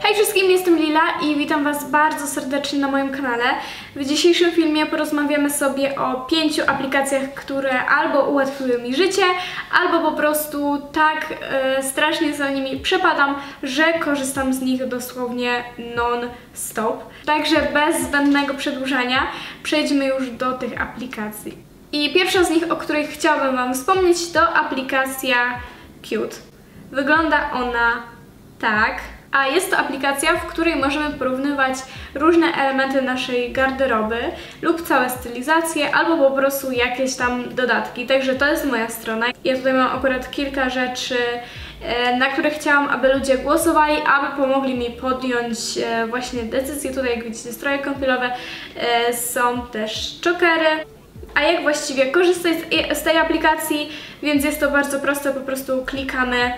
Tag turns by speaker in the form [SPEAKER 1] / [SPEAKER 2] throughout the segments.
[SPEAKER 1] Hej wszystkim, jestem Lila i witam Was bardzo serdecznie na moim kanale. W dzisiejszym filmie porozmawiamy sobie o pięciu aplikacjach, które albo ułatwiły mi życie, albo po prostu tak e, strasznie za nimi przepadam, że korzystam z nich dosłownie non-stop. Także bez zbędnego przedłużania przejdźmy już do tych aplikacji. I pierwsza z nich, o której chciałabym Wam wspomnieć, to aplikacja Cute. Wygląda ona tak. A jest to aplikacja, w której możemy porównywać różne elementy naszej garderoby lub całe stylizacje, albo po prostu jakieś tam dodatki. Także to jest moja strona. Ja tutaj mam akurat kilka rzeczy, e, na które chciałam, aby ludzie głosowali, aby pomogli mi podjąć e, właśnie decyzję. Tutaj jak widzicie stroje kąpielowe, e, są też czokery. A jak właściwie korzystać z tej aplikacji, więc jest to bardzo proste, po prostu klikamy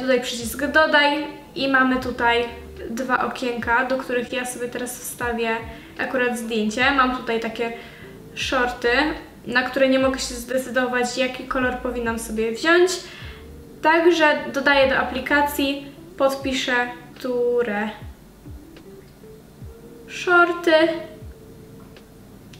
[SPEAKER 1] tutaj przycisk dodaj i mamy tutaj dwa okienka, do których ja sobie teraz wstawię akurat zdjęcie. Mam tutaj takie shorty, na które nie mogę się zdecydować, jaki kolor powinnam sobie wziąć. Także dodaję do aplikacji, podpiszę, które shorty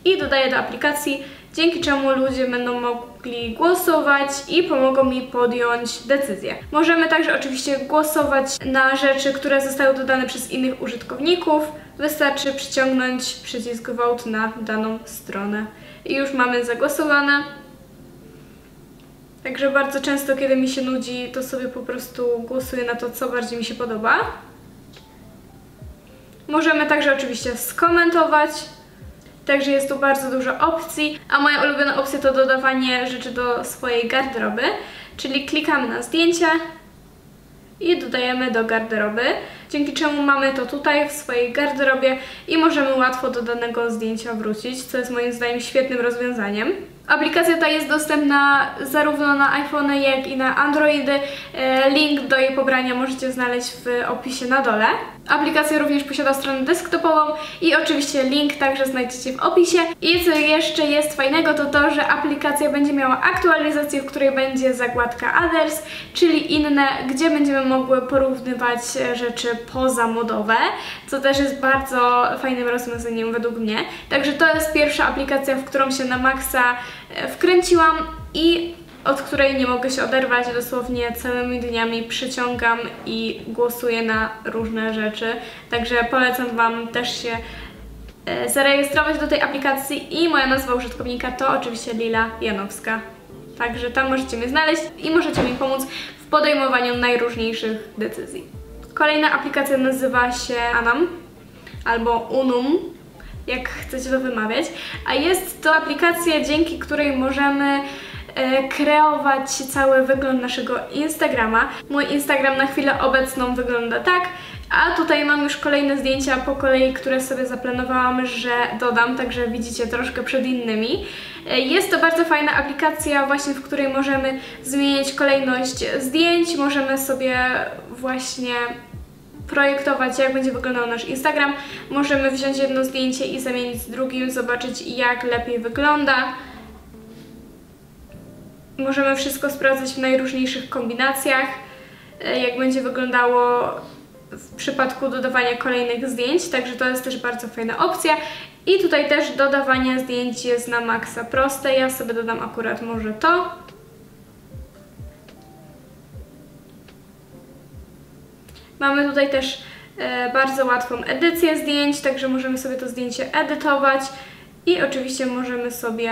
[SPEAKER 1] i dodaję do aplikacji dzięki czemu ludzie będą mogli głosować i pomogą mi podjąć decyzję. Możemy także oczywiście głosować na rzeczy, które zostały dodane przez innych użytkowników. Wystarczy przyciągnąć przycisk Vote na daną stronę. I już mamy zagłosowane. Także bardzo często, kiedy mi się nudzi, to sobie po prostu głosuję na to, co bardziej mi się podoba. Możemy także oczywiście skomentować, Także jest tu bardzo dużo opcji, a moja ulubiona opcja to dodawanie rzeczy do swojej garderoby, czyli klikamy na zdjęcie i dodajemy do garderoby, dzięki czemu mamy to tutaj w swojej garderobie i możemy łatwo do danego zdjęcia wrócić, co jest moim zdaniem świetnym rozwiązaniem. Aplikacja ta jest dostępna zarówno na iPhone, jak i na Androidy. E, link do jej pobrania możecie znaleźć w opisie na dole. Aplikacja również posiada stronę desktopową i oczywiście link także znajdziecie w opisie. I co jeszcze jest fajnego to to, że aplikacja będzie miała aktualizację, w której będzie zagładka Others, czyli inne, gdzie będziemy mogły porównywać rzeczy pozamodowe, co też jest bardzo fajnym rozwiązaniem według mnie. Także to jest pierwsza aplikacja, w którą się na maksa wkręciłam i od której nie mogę się oderwać, dosłownie całymi dniami przyciągam i głosuję na różne rzeczy. Także polecam Wam też się e, zarejestrować do tej aplikacji i moja nazwa użytkownika to oczywiście Lila Janowska. Także tam możecie mnie znaleźć i możecie mi pomóc w podejmowaniu najróżniejszych decyzji. Kolejna aplikacja nazywa się Anam albo Unum, jak chcecie to wymawiać, a jest to aplikacja, dzięki której możemy e, kreować cały wygląd naszego Instagrama. Mój Instagram na chwilę obecną wygląda tak, a tutaj mam już kolejne zdjęcia po kolei, które sobie zaplanowałam, że dodam, także widzicie troszkę przed innymi. E, jest to bardzo fajna aplikacja właśnie, w której możemy zmienić kolejność zdjęć, możemy sobie właśnie projektować, jak będzie wyglądał nasz Instagram. Możemy wziąć jedno zdjęcie i zamienić z drugim, zobaczyć jak lepiej wygląda. Możemy wszystko sprawdzać w najróżniejszych kombinacjach, e, jak będzie wyglądało w przypadku dodawania kolejnych zdjęć, także to jest też bardzo fajna opcja. I tutaj też dodawanie zdjęć jest na maksa proste. Ja sobie dodam akurat może to. Mamy tutaj też e, bardzo łatwą edycję zdjęć, także możemy sobie to zdjęcie edytować i oczywiście możemy sobie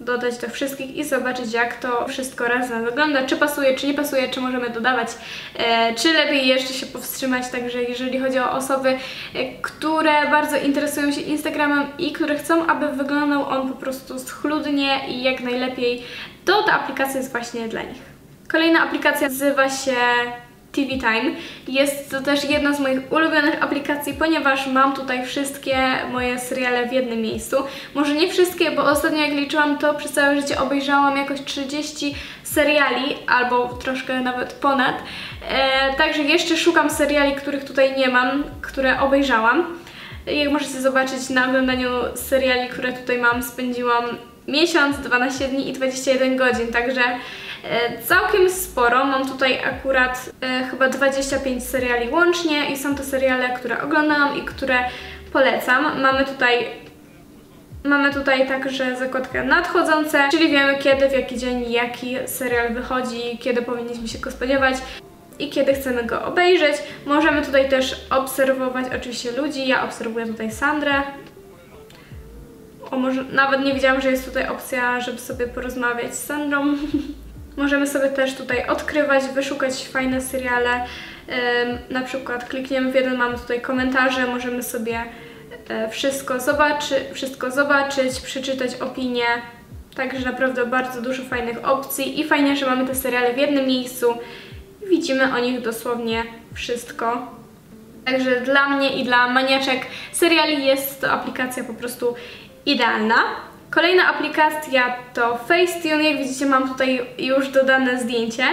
[SPEAKER 1] dodać do wszystkich i zobaczyć jak to wszystko razem wygląda, czy pasuje, czy nie pasuje, czy możemy dodawać, e, czy lepiej jeszcze się powstrzymać, także jeżeli chodzi o osoby, e, które bardzo interesują się Instagramem i które chcą, aby wyglądał on po prostu schludnie i jak najlepiej, to ta aplikacja jest właśnie dla nich. Kolejna aplikacja nazywa się TV Time. Jest to też jedna z moich ulubionych aplikacji, ponieważ mam tutaj wszystkie moje seriale w jednym miejscu. Może nie wszystkie, bo ostatnio jak liczyłam to przez całe życie obejrzałam jakoś 30 seriali, albo troszkę nawet ponad. E, także jeszcze szukam seriali, których tutaj nie mam, które obejrzałam. Jak możecie zobaczyć na oglądaniu seriali, które tutaj mam, spędziłam miesiąc, 12 dni i 21 godzin, także całkiem sporo. Mam tutaj akurat e, chyba 25 seriali łącznie i są to seriale, które oglądam i które polecam. Mamy tutaj Mamy tutaj także zakładkę nadchodzące, czyli wiemy kiedy, w jaki dzień, jaki serial wychodzi, kiedy powinniśmy się go spodziewać i kiedy chcemy go obejrzeć. Możemy tutaj też obserwować oczywiście ludzi. Ja obserwuję tutaj Sandrę. O, może nawet nie wiedziałam, że jest tutaj opcja, żeby sobie porozmawiać z Sandrą. Możemy sobie też tutaj odkrywać, wyszukać fajne seriale. Na przykład klikniemy w jeden, mamy tutaj komentarze, możemy sobie e, wszystko, zobaczy, wszystko zobaczyć, przeczytać opinie. Także naprawdę bardzo dużo fajnych opcji i fajnie, że mamy te seriale w jednym miejscu. Widzimy o nich dosłownie wszystko. Także dla mnie i dla maniaczek seriali jest to aplikacja po prostu idealna. Kolejna aplikacja to Facetune. Jak widzicie mam tutaj już dodane zdjęcie.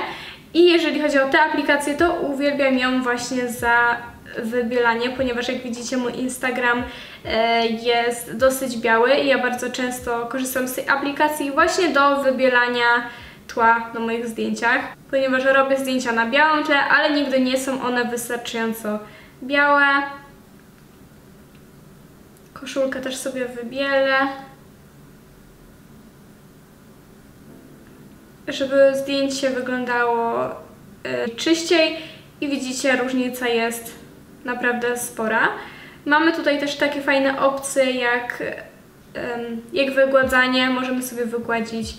[SPEAKER 1] I jeżeli chodzi o tę aplikację, to uwielbiam ją właśnie za wybielanie, ponieważ jak widzicie mój Instagram e, jest dosyć biały i ja bardzo często korzystam z tej aplikacji właśnie do wybielania tła na moich zdjęciach, ponieważ robię zdjęcia na białym tle, ale nigdy nie są one wystarczająco białe. Koszulkę też sobie wybielę. Żeby zdjęcie wyglądało y, czyściej i widzicie różnica jest naprawdę spora. Mamy tutaj też takie fajne opcje jak, jak wygładzanie, możemy sobie wygładzić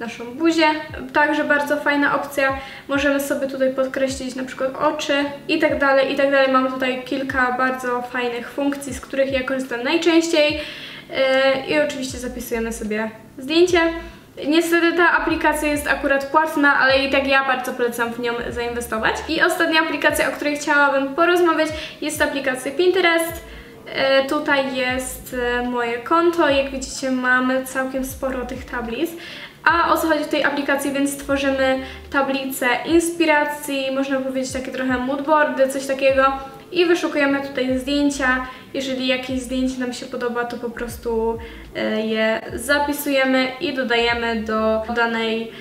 [SPEAKER 1] naszą buzię. Także bardzo fajna opcja. Możemy sobie tutaj podkreślić na przykład oczy i tak dalej, i tak dalej. Mamy tutaj kilka bardzo fajnych funkcji, z których ja korzystam najczęściej. Yy, I oczywiście zapisujemy sobie zdjęcie. Niestety ta aplikacja jest akurat płatna, ale i tak ja bardzo polecam w nią zainwestować. I ostatnia aplikacja, o której chciałabym porozmawiać jest aplikacja Pinterest. E, tutaj jest e, moje konto, jak widzicie mamy całkiem sporo tych tablic. A o co chodzi w tej aplikacji, więc tworzymy tablice inspiracji, można powiedzieć takie trochę moodboardy, coś takiego i wyszukujemy tutaj zdjęcia. Jeżeli jakieś zdjęcie nam się podoba, to po prostu e, je zapisujemy i dodajemy do danej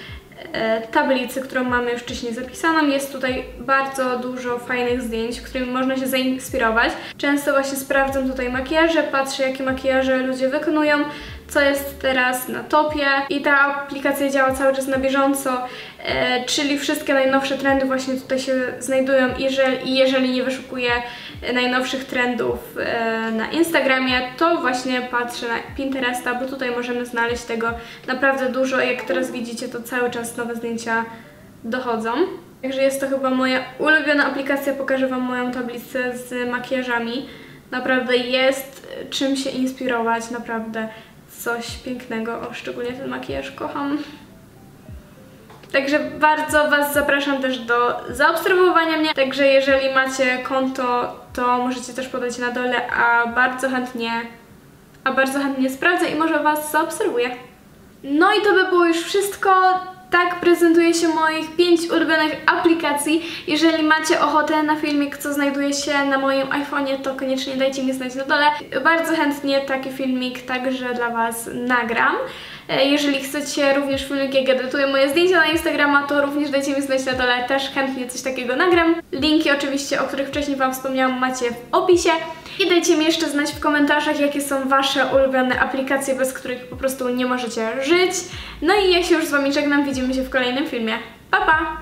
[SPEAKER 1] E, tablicy, którą mamy już wcześniej zapisaną. Jest tutaj bardzo dużo fajnych zdjęć, którymi można się zainspirować. Często właśnie sprawdzam tutaj makijaże, patrzę jakie makijaże ludzie wykonują, co jest teraz na topie i ta aplikacja działa cały czas na bieżąco, e, czyli wszystkie najnowsze trendy właśnie tutaj się znajdują jeżeli, i jeżeli nie wyszukuję najnowszych trendów e, na Instagramie, to właśnie patrzę na Pinteresta, bo tutaj możemy znaleźć tego naprawdę dużo. Jak teraz widzicie, to cały czas nowe zdjęcia dochodzą. Także jest to chyba moja ulubiona aplikacja. Pokażę Wam moją tablicę z makijażami. Naprawdę jest czym się inspirować, naprawdę coś pięknego. O, szczególnie ten makijaż kocham. Także bardzo Was zapraszam też do zaobserwowania mnie. Także jeżeli macie konto, to możecie też podać na dole, a bardzo chętnie, a bardzo chętnie sprawdzę i może Was zaobserwuję. No i to by było już wszystko. Tak prezentuje się moich 5 ulubionych aplikacji. Jeżeli macie ochotę na filmik, co znajduje się na moim iPhone'ie, to koniecznie dajcie mi znać na dole. Bardzo chętnie taki filmik także dla Was nagram. E, jeżeli chcecie również filmik, jak edytuję moje zdjęcia na Instagrama, to również dajcie mi znać na dole, też chętnie coś takiego nagram. Linki oczywiście, o których wcześniej Wam wspomniałam, macie w opisie. I dajcie mi jeszcze znać w komentarzach, jakie są Wasze ulubione aplikacje, bez których po prostu nie możecie żyć. No i ja się już z Wami żegnam, widzimy się w kolejnym filmie. Pa, pa!